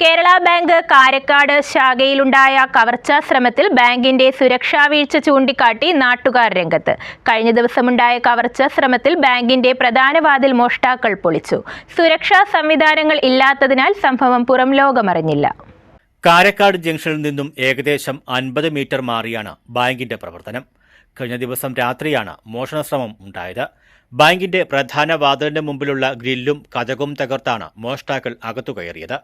Kerala bank Karakkad ശാഖയിലുണ്ടായ കവർച്ചാ ശ്രമത്തിൽ ബാങ്കിന്റെ സുരക്ഷാ വീഴ്ച ചൂണ്ടിക്കാട്ടി നാട്ടുകാർ രംഗത്ത്. കഴിഞ്ഞ ദിവസമുണ്ടായ കവർച്ചാ ശ്രമത്തിൽ ബാങ്കിന്റെ പ്രധാന വാതിൽ മോഷ്ടാക്കൾ പൊളിച്ചു. സുരക്ഷാ സംവിധാനങ്ങൾ ഇല്ലാത്തതിനാൽ സംഭവം പുറം ലോകമറിഞ്ഞില്ല. കാരക്കാട് ജംഗ്ഷനിൽ നിന്നും ഏകദേശം അൻപത് മീറ്റർ മാറിയാണ് ബാങ്കിന്റെ പ്രവർത്തനം. കഴിഞ്ഞ ദിവസം രാത്രിയാണ് മോഷണശ്രമം ഉണ്ടായത്. ബാങ്കിന്റെ പ്രധാന വാതിലിന് മുമ്പിലുള്ള ഗ്രില്ലും കഥകും തകർത്താണ് മോഷ്ടാക്കൾ അകത്തു കയറിയത്.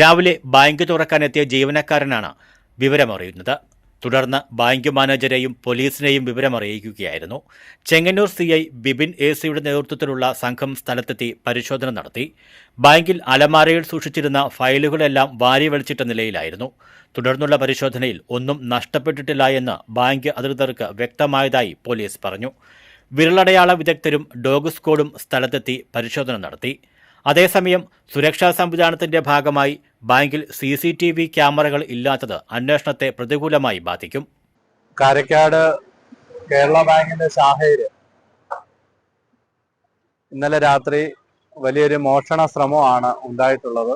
രാവിലെ ബാങ്ക് തുറക്കാനെത്തിയ ജീവനക്കാരനാണ് വിവരമറിയുന്നത്. തുടർന്ന് ബാങ്ക് മാനേജരെയും പോലീസിനെയും വിവരമറിയിക്കുകയായിരുന്നു. Chengannur C I Bibin A സിയുടെ നേതൃത്വത്തിലുള്ള സംഘം സ്ഥലത്തെത്തി പരിശോധന നടത്തി. ബാങ്കിൽ അലമാരയിൽ സൂക്ഷിച്ചിരുന്ന ഫയലുകളെല്ലാം വാരി വലിച്ചിട്ട നിലയിലായിരുന്നു. തുടർന്നുള്ള പരിശോധനയിൽ ഒന്നും നഷ്ടപ്പെട്ടിട്ടില്ല എന്ന് ബാങ്ക് അധികൃതർക്ക് വ്യക്തമായതായി പോലീസ് പറഞ്ഞു. വിരലടയാള വിദഗ്ധരും ഡോഗ് സ്ക്വാഡും സ്ഥലത്തെത്തി പരിശോധന നടത്തി. അതേസമയം സുരക്ഷാ സംവിധാനത്തിന്റെ ഭാഗമായി ബാങ്കിൽ സി സി ടി വി ക്യാമറകൾ ഇല്ലാത്തത് അന്വേഷണത്തെ പ്രതികൂലമായി ബാധിക്കും. കാരക്കാട് കേരള ബാങ്കിന്റെ ശാഖയിൽ ഇന്നലെ രാത്രി വലിയൊരു മോഷണ ശ്രമമാണ് ഉണ്ടായിട്ടുള്ളത്.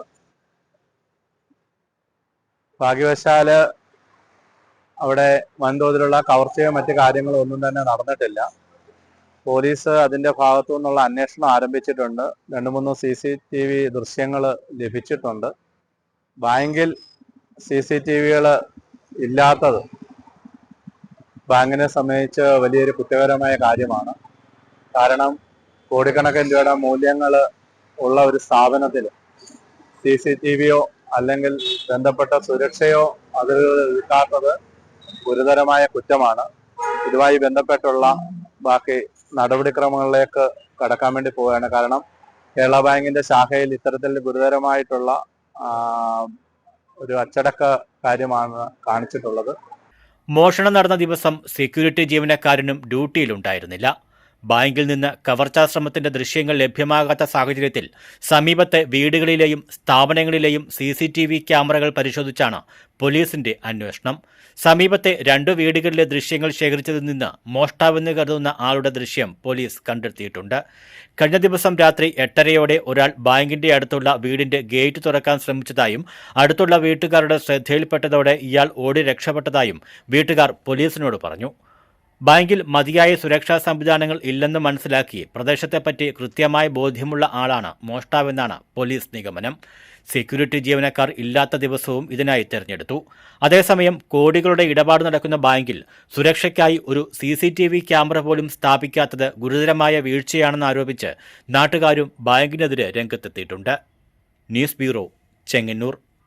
ഭാഗ്യവശാൽ അവിടെ വൻതോതിലുള്ള കവർച്ചയോ മറ്റു കാര്യങ്ങളോ ഒന്നും തന്നെ നടന്നിട്ടില്ല. പോലീസ് അതിന്റെ ഭാഗത്തു നിന്നുള്ള അന്വേഷണം ആരംഭിച്ചിട്ടുണ്ട്. രണ്ടു മൂന്ന് സി സി ടി വി ദൃശ്യങ്ങൾ ലഭിച്ചിട്ടുണ്ട്. ബാങ്കിൽ സി സി ടി വികൾ ഇല്ലാത്തത് ബാങ്കിനെ സംബന്ധിച്ച് വലിയൊരു കുറ്റകരമായ കാര്യമാണ്. കാരണം കോടിക്കണക്കിന് രൂപയുടെ മൂല്യങ്ങൾ ഉള്ള ഒരു സ്ഥാപനത്തിൽ സി സി ടി വിയോ അല്ലെങ്കിൽ ബന്ധപ്പെട്ട സുരക്ഷയോ അതിൽ കിട്ടാത്തത് ഗുരുതരമായ കുറ്റമാണ്. ഇതുമായി ബന്ധപ്പെട്ടുള്ള ബാക്കി നടപടിക്രമങ്ങളിലേക്ക് കടക്കാൻ വേണ്ടി പോവുകയാണ്. കാരണം കേരള ബാങ്കിന്റെ ശാഖയിൽ ഇത്തരത്തിൽ ഗുരുതരമായിട്ടുള്ള ഒരു അച്ചടക്ക കാര്യമാണ് കാണിച്ചിട്ടുള്ളത്. മോഷണം നടന്ന ദിവസം സെക്യൂരിറ്റി ജീവനക്കാരനും ഡ്യൂട്ടിയിലുണ്ടായിരുന്നില്ല ബാങ്കിൽ നിന്ന് കവർച്ചാ ശ്രമത്തിന്റെ ദൃശ്യങ്ങൾ ലഭ്യമാകാത്ത സാഹചര്യത്തിൽ സമീപത്തെ വീടുകളിലെയും സ്ഥാപനങ്ങളിലെയും സി സി ടി വി ക്യാമറകൾ പരിശോധിച്ചാണ് പോലീസിന്റെ അന്വേഷണം. സമീപത്തെ രണ്ടു വീടുകളിലെ ദൃശ്യങ്ങൾ ശേഖരിച്ചതിൽ നിന്ന് മോഷ്ടാവെന്ന് കരുതുന്ന ആളുടെ ദൃശ്യം പോലീസ് കണ്ടെത്തിയിട്ടുണ്ട്. കഴിഞ്ഞ ദിവസം രാത്രി എട്ടരയോടെ ഒരാൾ ബാങ്കിന്റെ അടുത്തുള്ള വീടിന്റെ ഗേറ്റ് തുറക്കാൻ ശ്രമിച്ചതായും അടുത്തുള്ള വീട്ടുകാരുടെ ശ്രദ്ധയിൽപ്പെട്ടതോടെ ഇയാൾ ഓടി രക്ഷപ്പെട്ടതായും വീട്ടുകാർ പോലീസിനോട് പറഞ്ഞു. ബാങ്കിൽ മതിയായ സുരക്ഷാ സംവിധാനങ്ങൾ ഇല്ലെന്ന് മനസ്സിലാക്കി പ്രദേശത്തെപ്പറ്റി കൃത്യമായ ബോധ്യമുള്ള ആളാണ് മോഷ്ടാവെന്നാണ് പോലീസ് നിഗമനം. സെക്യൂരിറ്റി ജീവനക്കാർ ഇല്ലാത്ത ദിവസവും ഇതിനായി തെരഞ്ഞെടുത്തു. അതേസമയം കോടികളുടെ ഇടപാട് നടക്കുന്ന ബാങ്കിൽ സുരക്ഷയ്ക്കായി ഒരു C C T V camera പോലും സ്ഥാപിക്കാത്തത് ഗുരുതരമായ വീഴ്ചയാണെന്ന് ആരോപിച്ച് നാട്ടുകാരും ബാങ്കിനെതിരെ രംഗത്തെത്തിയിട്ടുണ്ട്. News bureau Chengannur.